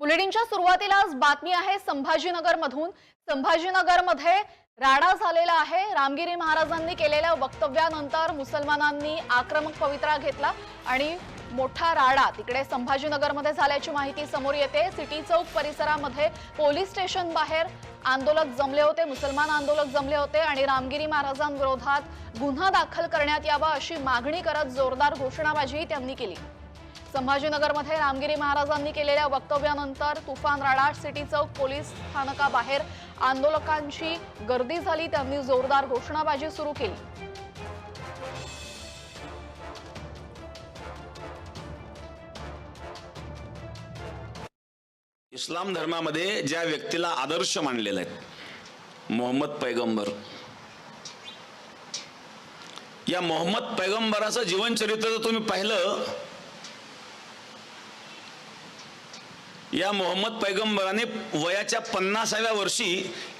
बुलेटिनच्या सुरुवातीलाच बातमी आहे संभाजीनगरमधून. संभाजीनगरमध्ये राडा झालेला आहे. रामगिरी महाराजांनी केलेल्या वक्तव्यानंतर मुसलमानांनी आक्रमक पवित्रा घेतला आणि मोठा राडा तिकडे संभाजीनगरमध्ये झाल्याची माहिती समोर येते. सिटी चौक परिसरामध्ये पोलीस स्टेशन बाहेर आंदोलक जमले होते मुसलमान आंदोलक जमले होते आणि रामगिरी महाराजांविरोधात गुन्हा दाखल करण्यात यावा अशी मागणी करत जोरदार घोषणाबाजी त्यांनी केली. संभाजीनगरमध्ये रामगिरी महाराजांनी केलेल्या वक्तव्यानंतर तुफान राडा सिटी चौक पोलीस स्थानकाबाहेर आंदोलकांची गर्दी झाली. त्यांनी जोरदार घोषणाबाजी सुरू केली. इस्लाम धर्मामध्ये ज्या व्यक्तीला आदर्श मानलेला आहे मोहम्मद पैगंबर या मोहम्मद पैगंबराचं जीवनचरित्र जर तुम्ही पाहिलं या मोहम्मद पैगंबराने वयाच्या पन्नासाव्या वर्षी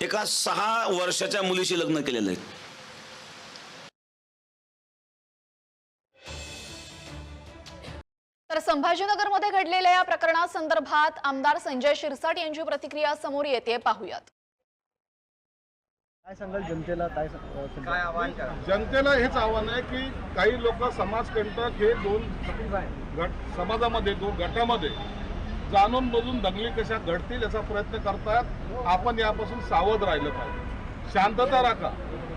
एका सहा वर्षाच्या मुलीशी लग्न केलेलं आहे. तर संभाजीनगरमध्ये घडलेल्या या प्रकरणासंदर्भात आमदार संजय शिरसाट यांची प्रतिक्रिया समोर येते. पाहूयात. काय सांगाल जनतेला? काय काय आवाहन करा. जनतेला हेच आव्हान आहे की काही लोक समाजकंटक हे दोन गट समाजामध्ये दोन गटामध्ये जाणून बुजून दंगली कशा घडतील याचा प्रयत्न करतात आपण यापासून सावध राहिलं पाहिजे. शांतता राखा.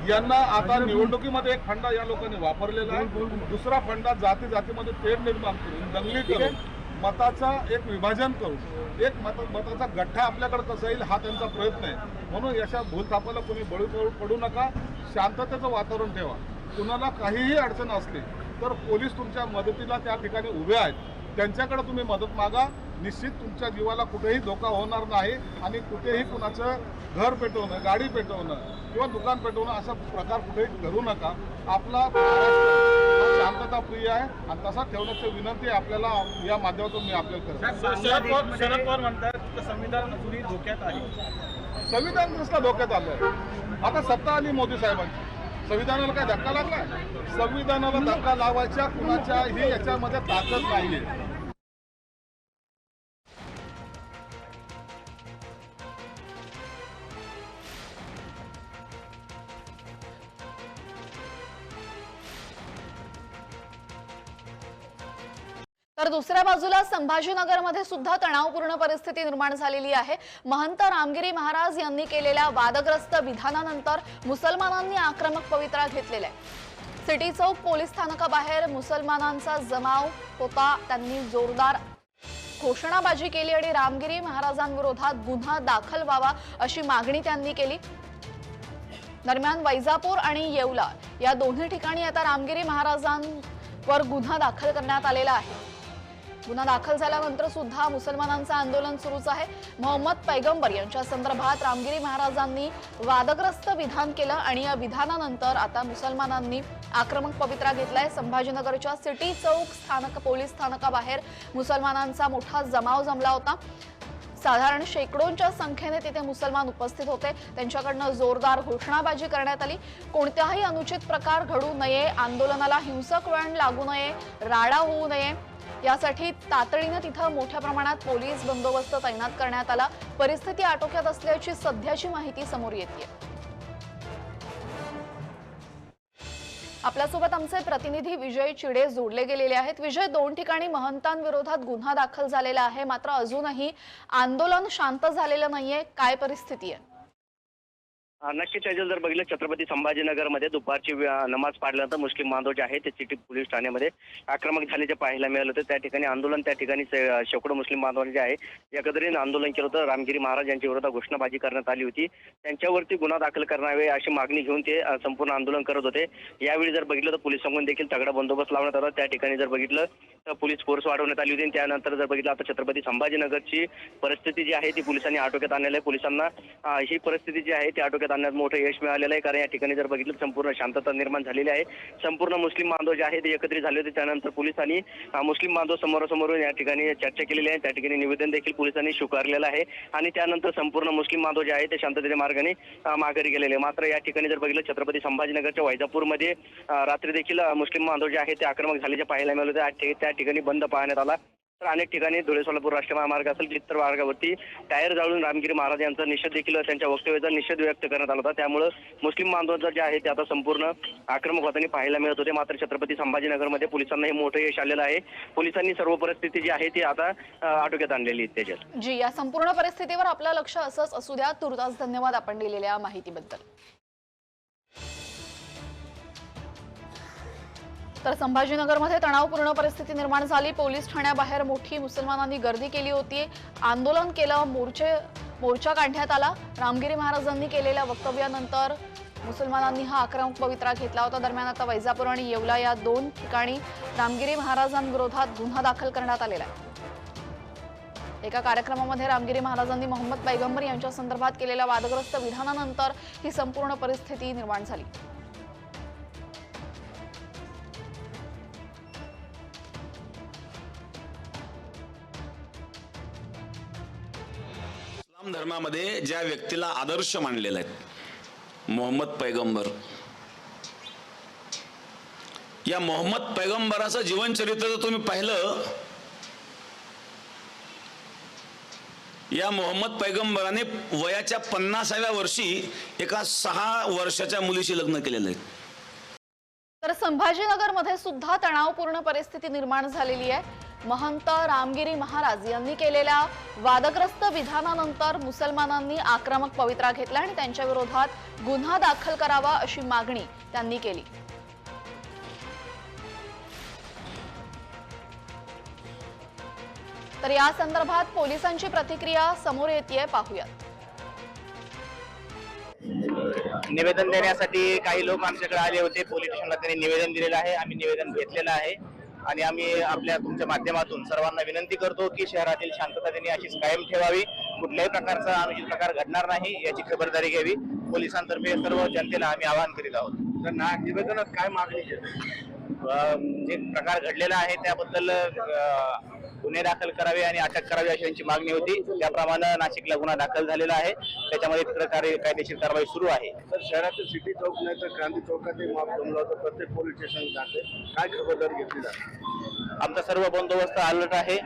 यांना आता निवडणुकीमध्ये एक फंडा या लोकांनी वापरलेला आहे. दुसरा फंडा जाती जातीमध्ये तेढ निर्माण करून दंगली करून मताचा एक विभाजन करून एक मत मताचा गठ्ठा आपल्याकडे कसा येईल हा त्यांचा प्रयत्न आहे. म्हणून यशा भूलथापाला कोणी बळी पडू पडू नका. शांततेचं वातावरण ठेवा. कुणाला काहीही अडचण असली तर पोलीस तुमच्या मदतीला त्या ठिकाणी उभे आहेत. त्यांच्याकडे तुम्ही मदत मागा. निश्चित तुमच्या जीवाला कुठेही धोका होणार नाही आणि कुठेही कुणाचं घर पेटवणं गाडी पेटवणं किंवा दुकान पेटवणं असा प्रकार कुठेही करू नका. आपला हा शांतता प्रिय आहे आणि तसा ठेवण्याची विनंती आपल्याला या माध्यमातून मी आपल्याला करतो. शरद पवार म्हणतात संविधान अजूनही धोक्यात आहे. संविधान कसला धोक्यात आलंय. आता सत्ता आली मोदी साहेबांची. संविधानाला काय धक्का लागलाय? संविधानाला धक्का लावायच्या कुणाच्याही याच्यामध्ये ताकद नाहीये. तर दुसऱ्या बाजूला संभाजीनगरमध्ये सुद्धा तणावपूर्ण परिस्थिती निर्माण झालेली आहे. महंत रामगिरी महाराज यांनी केलेल्या वादग्रस्त विधानानंतर मुसलमानांनी आक्रमक पवित्रा घेतलेला आहे सिटी चौक पोलीस स्थानकाबाहेर मुसलमानांचा जमाव होता त्यांनी जोरदार घोषणाबाजी केली आणि रामगिरी महाराजांविरोधात गुन्हा दाखल व्हावा अशी मागणी त्यांनी केली. दरम्यान वैजापूर आणि येवला या दोन्ही ठिकाणी आता रामगिरी महाराजांवर गुन्हा दाखल करण्यात आलेला आहे. गुन्हा दाखल झाल्यानंतर सुद्धा मुसलमानांचं आंदोलन सुरूच आहे. मोहम्मद पैगंबर यांच्या संदर्भात रामगिरी महाराजांनी वादग्रस्त विधान केलं आणि या विधानानंतर आता मुसलमानांनी आक्रमक पवित्रा घेतलाय. संभाजीनगरच्या सिटी चौक स्थानक पोलीस स्थानकाबाहेर मुसलमानांचा मोठा जमाव जमला होता. साधारण शेकडोंच्या संख्येने तिथे मुसलमान उपस्थित होते. त्यांच्याकडनं जोरदार घोषणाबाजी करण्यात आली. कोणत्याही अनुचित प्रकार घडू नये आंदोलनाला हिंसक वळण लागू नये राडा होऊ नये. यासाठी तातडीनं तिथं मोठ्या प्रमाणात पोलीस बंदोबस्त तैनात करण्यात आला. परिस्थिती आटोक्यात असल्याची सध्याची माहिती समोर येते आपल्यासोबत आमचे प्रतिनिधी विजय चिडे जोडले गेलेले आहेत. विजय दोन ठिकाणी महंतांविरोधात गुन्हा दाखल झालेला आहे. मात्र अजूनही आंदोलन शांत झालेलं नाहीये. काय परिस्थिती आहे? नक्कीच याच्यात जर बघितलं छत्रपती संभाजीनगरमध्ये दुपारची नमाज पाडल्यानंतर मुस्लिम बांधव जे आहे ते सिटी पोलीस ठाण्यामध्ये आक्रमक झाल्याचे पाहायला मिळालं होतं. त्या ठिकाणी आंदोलन त्या ठिकाणी शेकडो मुस्लिम बांधवांनी जे आहे एकत्रित आंदोलन केलं होतं. रामगिरी महाराज यांच्या विरोधात घोषणाबाजी करण्यात आली होती. त्यांच्यावरती गुन्हा दाखल करावे अशी मागणी घेऊन ते संपूर्ण आंदोलन करत होते. यावेळी जर बघितलं तर पोलिसांकडून देखील तगडा बंदोबस्त लावण्यात आला. त्या ठिकाणी जर बघितलं तर पोलीस फोर्स वाढवण्यात आली होती. त्यानंतर जर बघितलं आता छत्रपती संभाजीनगरची परिस्थिती जी आहे ती पोलिसांनी आटोक्यात आणलेली आहे. पोलिसांना ही परिस्थिती जी आहे ती आटोक्यात आणण्यात मोठं यश मिळालेलं आहे. कारण या ठिकाणी जर बघितलं तर संपूर्ण शांतता निर्माण झालेली आहे. संपूर्ण मुस्लिम बांधव जे आहे ते एकत्रित झाले होते. त्यानंतर पोलिसांनी मुस्लिम बांधव समोरासमोर या ठिकाणी चर्चा केलेली आहे. त्या ठिकाणी निवेदन देखील पोलिसांनी स्वीकारलेलं आहे. आणि त्यानंतर संपूर्ण मुस्लिम बांधव जे आहे ते शांततेच्या मार्गाने माघारी गेलेले. मात्र या ठिकाणी जर बघितलं छत्रपती संभाजीनगरच्या वैजापूरमध्ये रात्री देखील मुस्लिम बांधव जे आहे ते आक्रमक झाल्याचे पाहायला मिळाले होते त्या ठिकाणी बंद पाहण्यात आला. तर अनेक ठिकाणी धुळे सोलापूर राष्ट्रीय महामार्ग असेल इतर मार्गावरती टायर जाळून रामगिरी महाराज यांचा निषेध देखील त्यांच्या वक्तव्याचा निषेध व्यक्त करण्यात आला होता. त्यामुळे मुस्लिम बांधवांचं जे आहे ते आता संपूर्ण आक्रमक होताना पाहायला मिळत होते. मात्र छत्रपती संभाजीनगरमध्ये पोलिसांना हे मोठं यश आलेलं आहे. पोलिसांनी सर्व परिस्थिती जी आहे ती आता आटोक्यात आणलेली आहे त्याच्यात. जी या संपूर्ण परिस्थितीवर आपलं लक्ष असंच असू द्या. तुर्तास धन्यवाद आपण दिलेल्या माहितीबद्दल. तर संभाजीनगरमध्ये तणावपूर्ण परिस्थिती निर्माण झाली. पोलीस ठाण्याबाहेर मोठी मुसलमानांनी गर्दी केली होती. आंदोलन केलं मोर्चे मोर्चा काढण्यात आला. रामगिरी महाराजांनी केलेल्या वक्तव्यानंतर मुसलमानांनी हा आक्रमक पवित्रा घेतला होता. दरम्यान आता वैजापूर आणि येवला या दोन ठिकाणी रामगिरी महाराजांविरोधात गुन्हा दाखल करण्यात आलेला आहे. एका कार्यक्रमामध्ये रामगिरी महाराजांनी मोहम्मद पैगंबर यांच्या संदर्भात केलेल्या वादग्रस्त विधानानंतर ही संपूर्ण परिस्थिती निर्माण झाली. इस्लाम धर्मामध्ये ज्या व्यक्तीला आदर्श मानलेला आहेत मोहम्मद पैगंबर. या मोहम्मद पैगंबराचं जीवनचरित्र जर तुम्ही पाहिलं या मोहम्मद पैगंबराने वयाच्या पन्नासाव्या वर्षी एका सहा वर्षाच्या मुलीशी लग्न केलेलं आहे. तर संभाजीनगरमध्ये सुद्धा तणावपूर्ण परिस्थिती निर्माण झालेली आहे. महंत रामगिरी महाराज यांनी केलेल्या वादग्रस्त विधानानंतर मुसलमानांनी आक्रमक पवित्रा घेतला आणि त्यांच्या विरोधात गुन्हा दाखल करावा अशी मागणी त्यांनी केली. तर या संदर्भात पोलिसांची प्रतिक्रिया समोर येते पाहूयात. निवेदन देण्यासाठी काही लोक आमच्याकडे आले होते. पोलीस स्टेशनला त्यांनी निवेदन दिलेलं आहे. आम्ही निवेदन घेतलेलं आहे. आणि आम्ही आपल्या तुमच्या माध्यमातून सर्वांना विनंती करतो की शहरातील शांतता त्यांनी अशीच कायम ठेवावी. कुठल्याही प्रकारचा अनुचित प्रकार घडणार नाही याची खबरदारी घ्यावी. पोलिसांतर्फे सर्व जनतेला आम्ही आवाहन करीत आहोत. तर ना निवेदनात काय मागणी जे प्रकार घडलेला आहे त्याबद्दल गुन्हे दाखल करावे आणि अटक करावी अशी त्यांची मागणी होती. त्याप्रमाणे नाशिकला गुन्हा दाखल झालेला आहे. त्याच्यामध्ये कार्य कायदेशीर कारवाई सुरू आहे. तर शहरातील सिटी चौक नाही तर क्रांती चौकातही माप जमला होता. प्रत्येक पोलीस स्टेशन जाते काय खबरदारी घेतली जाते? आमचा सर्व बंदोबस्त अलर्ट आहे.